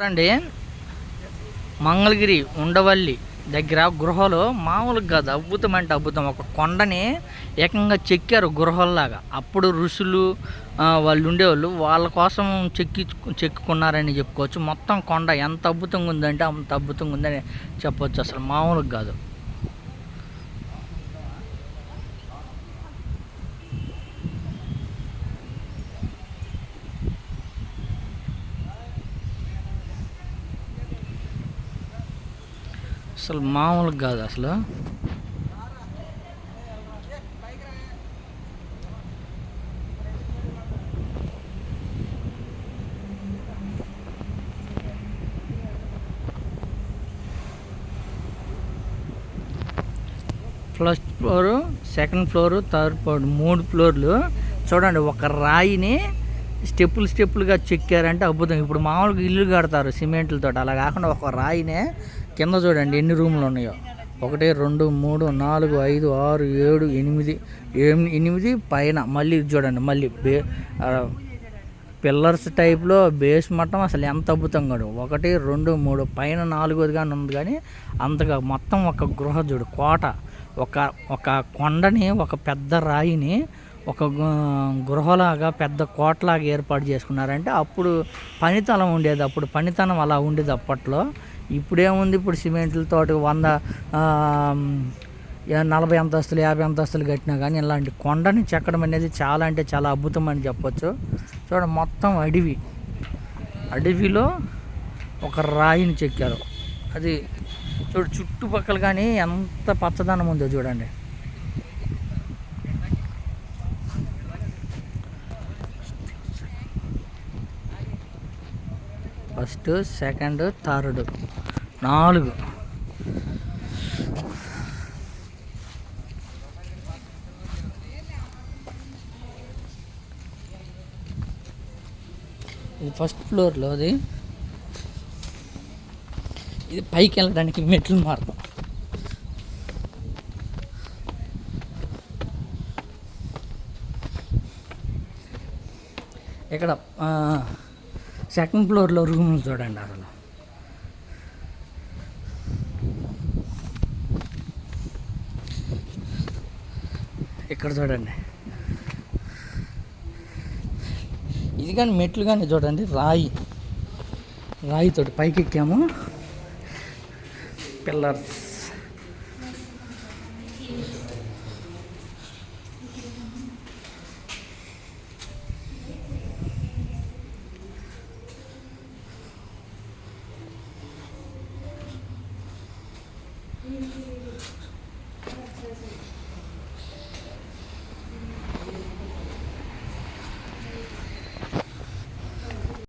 చూడండి. మంగళగిరి ఉండవల్లి దగ్గర గృహలో మామూలుగా కాదు అద్భుతం అంటే అద్భుతం. ఒక కొండని ఏకంగా చెక్కారు గృహల్లాగా అప్పుడు ఋషులు వాళ్ళు ఉండేవాళ్ళు వాళ్ళ కోసం చెక్కి చెక్కుకున్నారని చెప్పుకోవచ్చు. మొత్తం కొండ ఎంత అద్భుతంగా ఉందంటే అంత అద్భుతంగా ఉందని చెప్పవచ్చు అసలు మామూలుగా కాదు. అసలు మామూలుగా కాదు అసలు. First floor second floor third floor మూడు ఫ్లోర్లు చూడండి ఒక రాయిని స్టెప్పులు స్టెప్పులుగా చెక్కారంటే అద్భుతం. ఇప్పుడు మామూలుగా ఇల్లు కడతారు సిమెంట్లతో అలా కాకుండా ఒక రాయినే కింద చూడండి ఎన్ని రూములు ఉన్నాయో. ఒకటి రెండు మూడు నాలుగు ఐదు ఆరు ఏడు ఎనిమిది ఎనిమిది పైన. మళ్ళీ చూడండి. మళ్ళీ బే పిల్లర్స్ టైప్లో బేస్ మట్టం అసలు ఎంత అద్భుతంగా ఉంది. ఒకటి రెండు మూడు పైన నాలుగోది కానీ ఉంది కానీ అంతగా మొత్తం ఒక గృహ చూడు. కోట. ఒక ఒక కొండని ఒక పెద్ద రాయిని ఒక గృహలాగా పెద్ద కోటలాగా ఏర్పాటు చేసుకున్నారంటే అప్పుడు పనితనం ఉండేది. అప్పుడు పనితనం అలా ఉండేది అప్పట్లో. ఇప్పుడేముంది? ఇప్పుడు సిమెంట్లతో వంద నలభై అంతస్తులు యాభై అంతస్తులు కట్టినా కానీ ఇలాంటి కొండని చెక్కడం అనేది చాలా అంటే చాలా అద్భుతం అని చెప్పొచ్చు. చూడ మొత్తం అడవి. అడవిలో ఒక రాయిని చెక్కారు. అది చూడు చుట్టుపక్కల కానీ ఎంత పచ్చదనం ఉందో చూడండి. First second third. నాలుగు. ఇది ఫస్ట్ ఫ్లోర్లో అది. ఇది పైకి వెళ్ళడానికి మెట్లు మార్గం ఇక్కడ సెకండ్ ఫ్లోర్లో రూమ్లు చూడండి అసలు. ఇక్కడ చూడండి. ఇది కానీ మెట్లు కానీ చూడండి రాయి. రాయితోటి పైకి ఎక్కాము పిల్లర్స్.